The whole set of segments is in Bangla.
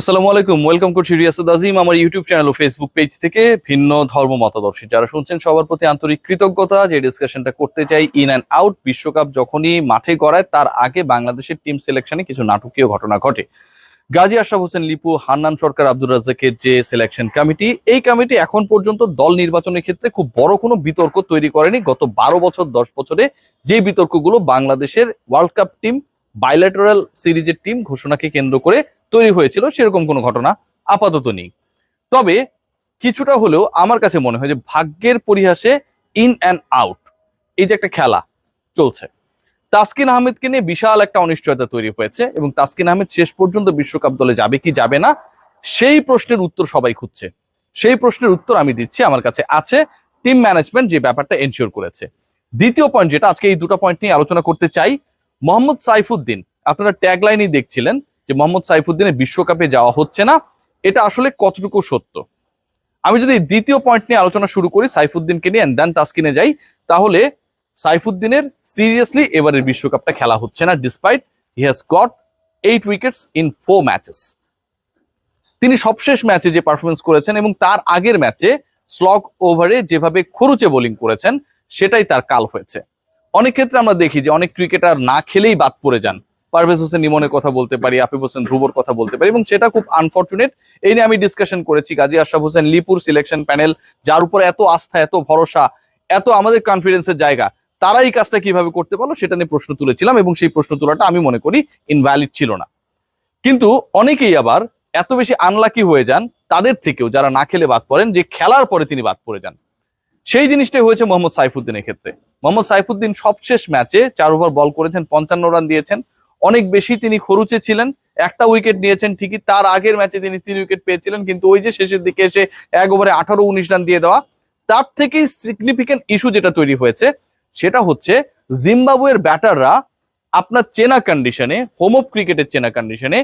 আসসালামু আলাইকুম, ওয়েলকাম করছি রিয়াসুদ আজিম, আমার ইউটিউব চ্যানেল ও ফেসবুক পেজ থেকে ভিন্ন ধর্ম মতাদর্শী। যারা শুনছেন সবার প্রতি আন্তরিক কৃতজ্ঞতা, যে ডিসকাশনটা করতে চাই ইন অ্যান্ড আউট বিশ্বকাপ যখনই মাঠে গড়ায়, তার আগে বাংলাদেশের টিম সিলেকশনে কিছু নাটকীয় ঘটনা ঘটে। গাজী আশরাফ হোসেন, লিপু, হান্নান সরকার, আব্দুর রাজ্জাকের যে সিলেকশন কমিটি এই কমিটি এখন পর্যন্ত দল নির্বাচনের ক্ষেত্রে খুব বড় কোনো বিতর্ক তৈরি করেনি। গত বারো বছর, দশ বছরে যে বিতর্কগুলো বাংলাদেশের ওয়ার্ল্ড কাপ টিম বাইলেটারাল সিরিজের টিম ঘোষণাকে কেন্দ্র করে তৈরি হয়েছিল, সেরকম কোনো ঘটনা আপাতত নেই। তবে কিছুটা হলেও আমার কাছে মনে হয় যে ভাগ্যের পরিহাসে ইন অ্যান্ড আউট এই যে একটা খেলা চলছে। তাসকিন আহমেদকে নিয়ে বিশাল একটা অনিশ্চয়তা তৈরি হয়েছে এবং তাসকিন আহমেদ শেষ পর্যন্ত বিশ্বকাপ দলে যাবে কি যাবে না, সেই প্রশ্নের উত্তর সবাই খুঁজছে। সেই প্রশ্নের উত্তর আমি দিচ্ছি, আমার কাছে আছে টিম ম্যানেজমেন্ট যে ব্যাপারটা এনশিওর করেছে। দ্বিতীয় পয়েন্ট যেটা, আজকে এই দুটো পয়েন্ট নিয়ে আলোচনা করতে চাই, মোহাম্মদ সাইফুদ্দিন, আপনারা ট্যাগ লাইনই দেখছিলেন যে মোহাম্মদ সাইফুদ্দিনের বিশ্বকাপে যাওয়া হচ্ছে না, এটা আসলে কতটুকু সত্য? আমি যদি দ্বিতীয় পয়েন্ট নিয়ে আলোচনা শুরু করি, সাইফুদ্দিনকে নিয়ে দেন তাস্কিনে যাই, তাহলে সাইফুদ্দিনের সিরিয়াসলি এবারের বিশ্বকাপটা খেলা হচ্ছে না despite he has got eight wickets in four matches তিনি সবশেষ ম্যাচে যে পারফরমেন্স করেছেন এবং তার আগের ম্যাচে স্লগ ওভারে যেভাবে খরুচে বোলিং করেছেন, সেটাই তার কাল হয়েছে। অনেক ক্ষেত্রে আমরা দেখি যে অনেক ক্রিকেটার না খেলেই বাদ পড়ে যান। পারভেজ হোসেন ইমনের কথা বলতে পারি, আফিফ হোসেন ধ্রুবর কথা বলতে পারি এবং সেটা খুব আনফর্চুনেট এই নিয়ে আমি ডিসকাশন করেছি। গাজী আশরাফ হোসেন লিপুর সিলেকশন প্যানেল যার উপর এত আস্থা, এত ভরসা, এত আমাদের কনফিডেন্সের জায়গা, তারা এই কাজটা কীভাবে করতে পারল সেটা নিয়ে প্রশ্ন তুলেছিলাম এবং সেই প্রশ্ন তোলাটা আমি মনে করি ইনভ্যালিড ছিল না। কিন্তু অনেকেই আবার এত বেশি আনলাকি হয়ে যান, তাদের থেকেও যারা না খেলে বাদ পড়েন, যে খেলার পরে তিনি বাদ পড়ে যান। সেই জিনিসটাই হয়েছে মোহাম্মদ সাইফুদ্দিনের ক্ষেত্রে। মোহাম্মদ সাইফুদ্দিন সবশেষ ম্যাচে চার ওভার বল করেছেন, পঞ্চান্ন রান দিয়েছেন। অনেক বেশি তিনি খরুচে ছিলেন। একটা উইকেট নিয়েছেন ঠিকই, তার আগের ম্যাচে তিনি তিন উইকেট পেয়েছিলেন, কিন্তু ওই যে শেষের দিকে এসে এক ওভারে আঠারো উনিশ রান দিয়ে দেওয়া, তার থেকেই সিগনিফিকেন্ট ইস্যু যেটা তৈরি হয়েছে, সেটা হচ্ছে জিম্বাবুয়ের ব্যাটাররা আপনার চেনা কন্ডিশনে হোম অফ ক্রিকেটের চেনা কন্ডিশনে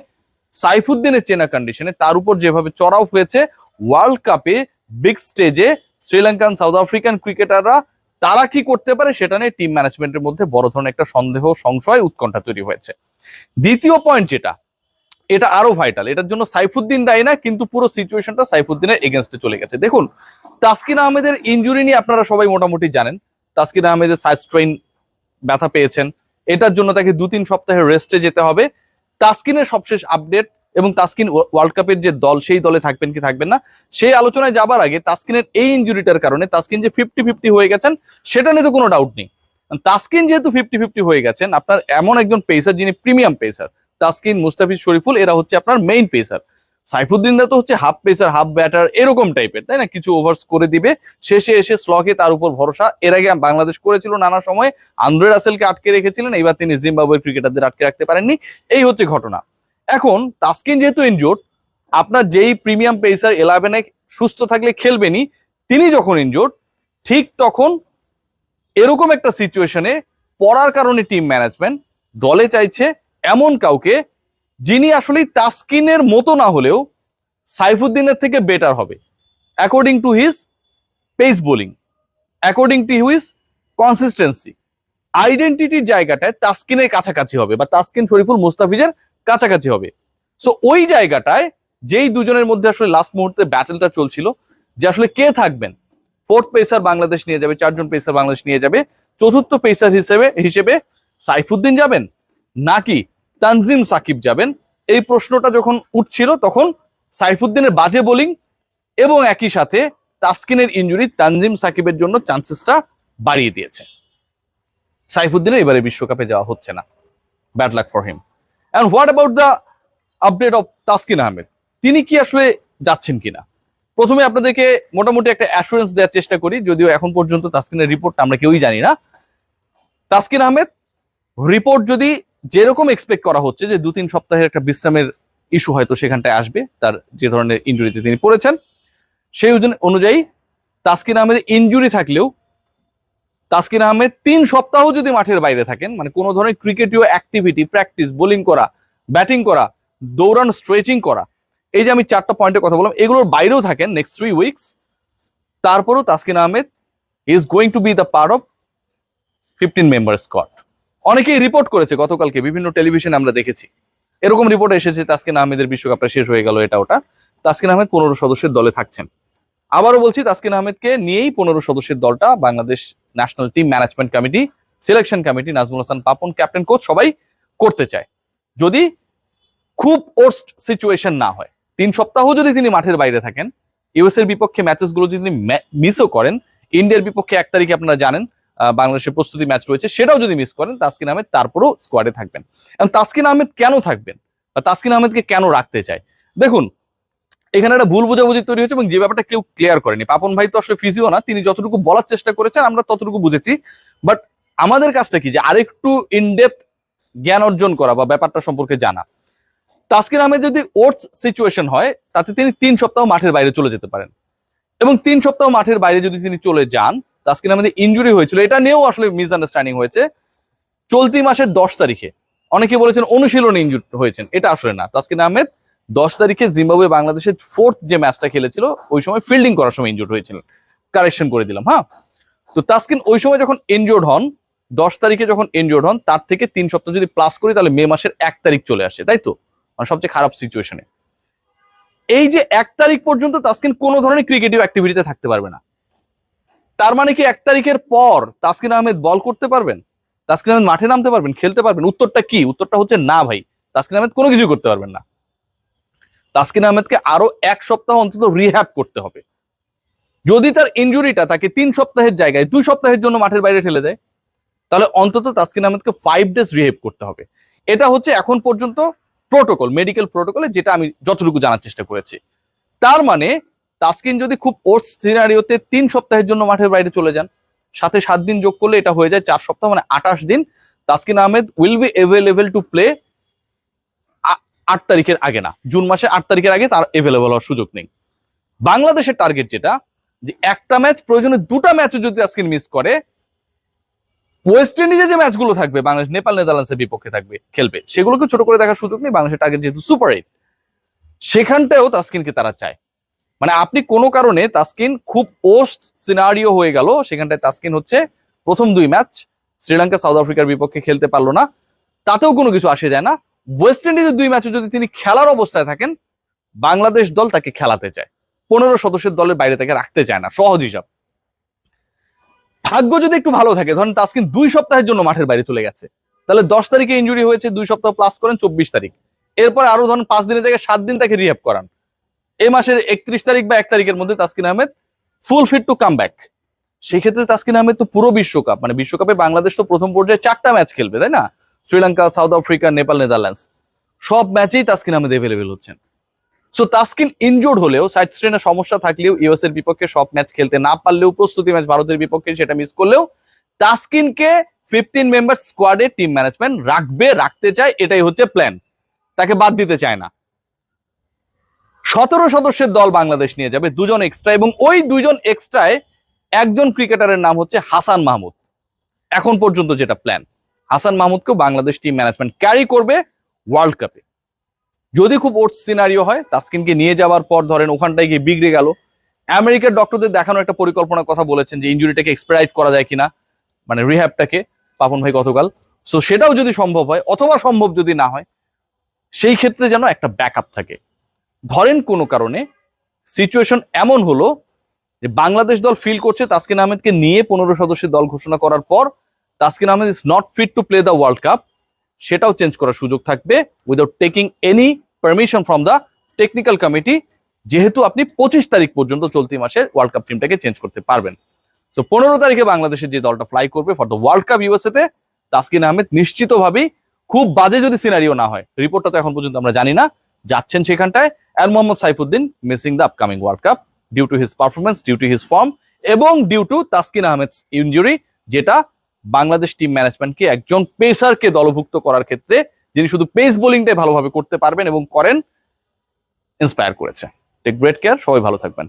সাইফুদ্দিনের চেনা কন্ডিশনে তার উপর যেভাবে চড়াও হয়েছে ওয়ার্ল্ড কাপে বিগ স্টেজে শ্রীলঙ্কান সাউথ আফ্রিকান ক্রিকেটাররা তারা কি করতে পারে সেটা নিয়ে টিম ম্যানেজমেন্টের মধ্যে বড় ধরনের একটা সন্দেহ, সংশয়, উৎকণ্ঠা তৈরি হয়েছে। দ্বিতীয় পয়েন্ট যেটা, এটা আরও ভাইটাল এটার জন্য সাইফুদ্দিন দায়ী না, কিন্তু পুরো সিচুয়েশনটা সাইফুদ্দিনের এগেনস্টে চলে গেছে। দেখুন, তাসকিন আহমেদের ইনজুরি নিয়ে আপনারা সবাই মোটামুটি জানেন। তাসকিন আহমেদের সাইড স্ট্রেইন ব্যথা পেয়েছেন। এটার জন্য তাকে দু তিন সপ্তাহের রেস্টে যেতে হবে। তাসকিনের সবশেষ আপডেট এবং তাসকিন ওয়ার্ল্ড কাপের যে দল, সেই দলে থাকবেন কি থাকবেন না, সেই আলোচনায় যাবার আগে তাসকিনের এই ইঞ্জুরিটার কারণে তাসকিন যে ফিফটি ফিফটি হয়ে গেছেন, সেটা নিয়ে তো কোনো ডাউট নেই। তাসকিন যেহেতু ফিফটি ফিফটি হয়ে গেছেন, আপনার এমন একজন পেসার যিনি প্রিমিয়াম পেসার তাসকিন মুস্তাফিজ শরীফুল, এরা হচ্ছে আপনার মেইন পেসার সাইফুদ্দিনরা তো হচ্ছে হাফ পেসার হাফ ব্যাটার এরকম টাইপের তাই না? কিছু ওভার্স করে দিবে, শেষে এসে স্লকে তার উপর ভরসা। এর আগে বাংলাদেশ করেছিল নানা সময়, আন্দ্রে রাসেলকে আটকে রেখেছিলেন, এবার তিনি জিম্বাবুয়ের ক্রিকেটারদের আটকে রাখতে পারেননি। এই হচ্ছে ঘটনা। এখন তাস্কিন যেহেতু ইনজোর্ড আপনার যেই প্রিমিয়াম পেসার ইলেভেনে সুস্থ থাকলে খেলবেনই, তিনি যখন ইনজোর্ড ঠিক তখন এরকম একটা সিচুয়েশনে পড়ার কারণে টিম ম্যানেজমেন্ট দলে চাইছে এমন কাউকে যিনি আসলে তাস্কিনের মতো না হলেও সাইফুদ্দিনের থেকে বেটার হবে। According to his pace bowling according to his consistency আইডেন্টিটির জায়গাটায় তাস্কিনের কাছাকাছি হবে বা তাস্কিন শরীফুল মুস্তাফিজের কাছাকাছি হবে। সো ওই জায়গাটায় যেই দুজনের মধ্যে আসলে লাস্ট মুহূর্তে ব্যাটেলটা চলছিল, যে আসলে কে থাকবেন? ফোর্থ পেসার বাংলাদেশ নিয়ে যাবে, চারজন পেসার বাংলাদেশ নিয়ে যাবে, চতুর্থ পেসার হিসেবে হিসেবে সাইফুদ্দিন যাবেন নাকি তানজিম সাকিব যাবেন? এই প্রশ্নটা যখন উঠছিল, তখন সাইফুদ্দিনের বাজে বোলিং এবং একই সাথে তাসকিনের ইঞ্জুরি তানজিম সাকিবের জন্য চান্সেসটা বাড়িয়ে দিয়েছে। সাইফুদ্দিনের এবারে বিশ্বকাপে যাওয়া হচ্ছে না। Bad luck for him and what about the update of Taskin Ahmed তিনি কি আসলে যাচ্ছেন কিনা? প্রথমে আপনাদেরকে মোটামুটি একটা অ্যাসুরেন্স দেওয়ার চেষ্টা করি, যদিও এখন পর্যন্ত তাসকিনের রিপোর্টটা আমরা কেউই জানি না। তাসকিন আহমেদ রিপোর্ট যদি যেরকম এক্সপেক্ট করা হচ্ছে যে দু তিন সপ্তাহের একটা বিশ্রামের ইস্যু হয়তো সেখানটায় আসবে, তার যে ধরনের ইঞ্জুরিতে তিনি পড়েছেন, সেই অনুযায়ী তাসকিন আহমেদের ইঞ্জুরি থাকলেও তাসকিন আহমেদ তিন সপ্তাহ যদি মাঠের বাইরে থাকেন মানে কোনো ধরনের ক্রিকেটীয় অ্যাক্টিভিটি প্র্যাকটিস বোলিং করা ব্যাটিং করা, দৌড়ান স্ট্রেচিং করা, এই যে আমি চারটা পয়েন্টের কথা বললাম, এগুলোর বাইরেও থাকেন নেক্সট থ্রি উইকস তারপরও Taskin Ahmed is going to be the part of fifteen member squad অনেকেই রিপোর্ট করেছে গতকালকে, বিভিন্ন টেলিভিশনে আমরা দেখেছি। এরকম রিপোর্ট এসেছে, তাসকিন আহমেদের বিশ্বকাপটা শেষ হয়ে গেল, এটা ওটা। তাসকিন আহমেদ পনেরো সদস্যের দলে থাকছেন। আবারও বলছি, তাসকিন আহমেদকে নিয়েই পনেরো সদস্যের দলটা Bangladesh national team management committee selection committee Nazmul Hasan Papon captain coach সবাই করতে চায়। যদি খুব ওর্স্ট সিচুয়েশন না হয়, তিন সপ্তাহ যদি তিনি মাঠের বাইরে থাকেন ইউএস এর বিপক্ষে ম্যাচেসগুলো যদি তিনি মিসও করেন ইন্ডিয়ার বিপক্ষে এক তারিখে আপনারা জানেন বাংলাদেশের প্রস্তুতি ম্যাচ রয়েছে, সেটাও যদি মিস করেন, তাসকিন আহমেদ তারপরও স্কোয়াডে থাকবেন। এখন তাসকিন আহমেদ কেন থাকবেন? বা তাসকিন আহমেদকে কেন রাখতে চায়? দেখুন এখানে একটা ভুল বোঝাবুঝি তৈরি হয়েছে এবং যে ব্যাপারটা কেউ ক্লিয়ার করেনি। পাপন ভাই তো আসলে ফিজিও না, তিনি যতটুকু বলার চেষ্টা করেছেন, আমরা ততটুকু বুঝেছি। বাট আমাদের কাজটা কি? যে আরেকটু ইনডেপথ জ্ঞান অর্জন করা বা ব্যাপারটা সম্পর্কে জানা। তাসকিন আহমেদ যদি ওটস সিচুয়েশন হয়, তাতে তিনি তিন সপ্তাহ মাঠের বাইরে চলে যেতে পারেন। এবং তিন সপ্তাহ মাঠের বাইরে যদি তিনি চলে যান, তাসকিন আহমেদের ইনজুরি হয়েছিল। এটা নিয়েও আসলে মিস মিসআন্ডারস্ট্যান্ডিং হয়েছে। চলতি মাসের দশ তারিখে অনেকে বলেছেন অনুশীলনে ইনজুর হয়েছেন। এটা আসলে না। তাসকিন আহমেদ দশ তারিখে জিম্বাবুয়ে বাংলাদেশের ফোর্থ যে ম্যাচটা খেলেছিল, ওই সময় ফিল্ডিং করার সময় ইনজুর হয়েছিলেন কারেকশন করে দিলাম হ্যাঁ? তো তাসকিন ওই সময় যখন ইনজোর্ড হন, দশ তারিখে যখন ইনজোর্ড হন, তার থেকে তিন সপ্তাহ যদি প্লাস করি, তাহলে মে মাসের এক তারিখ চলে আসে, তাই তো? মানে সবচেয়ে খারাপ সিচুয়েশনে এই যে এক তারিখ পর্যন্ত তাসকিন কোনো ধরনের ক্রিকেটিভ অ্যাক্টিভিটিতে থাকতে পারবে না। তার মানে কি এক তারিখের পর তাসকিন আহমেদ বল করতে পারবেন? তাসকিন আহমেদ মাঠে নামতে পারবেন? খেলতে পারবেন? উত্তরটা কি? উত্তরটা হচ্ছে না ভাই, তাসকিন আহমেদ কোনো কিছু করতে পারবেন না। তাসকিন আহমেদকে আরও এক সপ্তাহ অন্তত রিহ্যাব করতে হবে। যদি তার ইনজুরিটা তাকে তিন সপ্তাহের জায়গায়, দুই সপ্তাহের জন্য মাঠের বাইরে ঠেলে দেয়, তাহলে অন্তত তাসকিন আহমেদকে ফাইভ ডেজ রিহেভ করতে হবে। এটা হচ্ছে এখন পর্যন্ত প্রোটোকল মেডিকেল প্রোটোকলে যেটা আমি যতটুকু জানার চেষ্টা করেছি। তার মানে তাসকিন যদি খুব ওর্স সিনারিওতে তিন সপ্তাহের জন্য মাঠের বাইরে চলে যান, সাথে সাত দিন যোগ করলে এটা হয়ে যায় চার সপ্তাহ মানে আঠাশ দিন, Taskin Ahmed will be available to play আট তারিখের আগে না, জুন মাসে আট তারিখের আগে তার এভেলেবল হওয়ার সুযোগ নেই। বাংলাদেশের টার্গেট যেটা, যে একটা ম্যাচ প্রয়োজনে দুটা ম্যাচও যদি তাসকিন মিস করে ওয়েস্ট ইন্ডিজে যে ম্যাচগুলো থাকবে, বাংলাদেশ, নেপাল নেদারল্যান্ডসের বিপক্ষে থাকবে, খেলবে, সেগুলোকে ছোট করে দেখার সুযোগ নেই, বাংলাদেশের টার্গেট যেহেতু সুপার এইট সেখানটাও তাসকিনকে তারা চায়। মানে আপনি কোনো কারণে তাসকিন খুব ওস্ট সিনারিও হয়ে গেল, সেখানটায় তাসকিন হচ্ছে প্রথম দুই ম্যাচ শ্রীলঙ্কা সাউথ আফ্রিকার বিপক্ষে খেলতে পারল না, তাতেও কোনো কিছু আসে যায় না। ওয়েস্ট ইন্ডিজের দুই ম্যাচে যদি তিনি খেলার অবস্থায় থাকেন, বাংলাদেশ দল তাকে খেলাতে চায়। পনেরো সদস্যের দলের বাইরে তাকে রাখতে চায় না, সহজ হিসাব। ভাগ্য যদি একটু ভালো থাকে, ধরেন তাসকিন দুই সপ্তাহের জন্য মাঠের বাইরে চলে গেছে। তাহলে দশ তারিখে ইনজুরি হয়েছে, দুই সপ্তাহ প্লাস করেন চব্বিশ তারিখ। এরপর আরও ধরেন পাঁচ দিনের জায়গায় সাত দিন তাকে রিহ্যাব করান। এই মাসের একত্রিশ তারিখ বা এক তারিখের মধ্যে Taskin Ahmed full fit to come back সেই ক্ষেত্রে তাসকিন আহমেদ তো পুরো বিশ্বকাপ মানে বিশ্বকাপে বাংলাদেশ তো প্রথম পর্যায়ে চারটা ম্যাচ খেলবে, তাই না? Sri Lanka, South Africa, Nepal, Netherlands. সব ম্যাচেই তাসকিন আহমেদ এভেলেবেল হচ্ছেন। সো তাসকিন ইনজোর্ড হলেও সাইড স্ট্রেনের সমস্যা থাকলেও ইউএস এর বিপক্ষে সব ম্যাচ খেলতে না পারলেও, প্রস্তুতি ম্যাচ ভারতের বিপক্ষে সেটা মিস করলেও, তাসকিনকে ফিফটিন মেম্বার স্কোয়াডে টিম ম্যানেজমেন্ট রাখবে, রাখতে চায়, এটাই হচ্ছে প্ল্যান তাকে বাদ দিতে চায় না। সতেরো সদস্যের দল বাংলাদেশ নিয়ে যাবে, দুজন এক্সট্রা এবং ওই দুজন এক্সট্রায় একজন ক্রিকেটারের নাম হচ্ছে হাসান মাহমুদ। এখন পর্যন্ত যেটা প্ল্যান হাসান মাহমুদকেও বাংলাদেশ টিম ম্যানেজমেন্ট ক্যারি করবে ওয়ার্ল্ড কাপে যদি খুব ওটস সিনারিও হয় তাসকিনকে নিয়ে যাওয়ার পর ধরেন ওখানটায় গিয়ে বিগড়ে গেল। আমেরিকার ডক্টরদের দেখানো একটা পরিকল্পনার কথা বলেছেন যে ইঞ্জুরিটাকে এক্সপারাইট করা যায় কিনা মানে রিহ্যাবটাকে পাপন ভাই গতকাল। সো সেটাও যদি সম্ভব হয়, অথবা সম্ভব যদি না হয়, সেই ক্ষেত্রে যেন একটা ব্যাকআপ থাকে। ধরেন কোনো কারণে সিচুয়েশন এমন হলো যে বাংলাদেশ দল ফিল করছে তাসকিন আহমেদকে নিয়ে পনেরো সদস্যের দল ঘোষণা করার পর Taskin Ahmed is not fit to play the world cup সেটাও চেঞ্জ করার সুযোগ থাকবে without taking any permission from the technical committee যেহেতু আপনি পঁচিশ তারিখ পর্যন্ত চলতি মাসের ওয়ার্ল্ড কাপ টিমটাকে চেঞ্জ করতে পারবেন। তো পনেরো তারিখে বাংলাদেশের যে দলটা ফ্লাই করবে for the world cup USA তে তাসকিন আহমেদ নিশ্চিতভাবেই খুব বাজে যদি সিনারিও না হয়। রিপোর্টটা তো এখন পর্যন্ত আমরা জানি না। যাচ্ছেন সেখানটায় আর Mohammad Saifuddin missing the upcoming world cup due to his performance due to his form এবং due to Taskin Ahmed injury যেটা বাংলাদেশ টিম ম্যানেজমেন্টকে একজন পেসারকে দলভুক্ত করার ক্ষেত্রে যিনি শুধু পেস বোলিংটাই ভালোভাবে করতে পারবেন এবং করেন ইন্সপায়ার করেছে। টেক গ্রেট কেয়ার সবাই ভালো থাকবেন।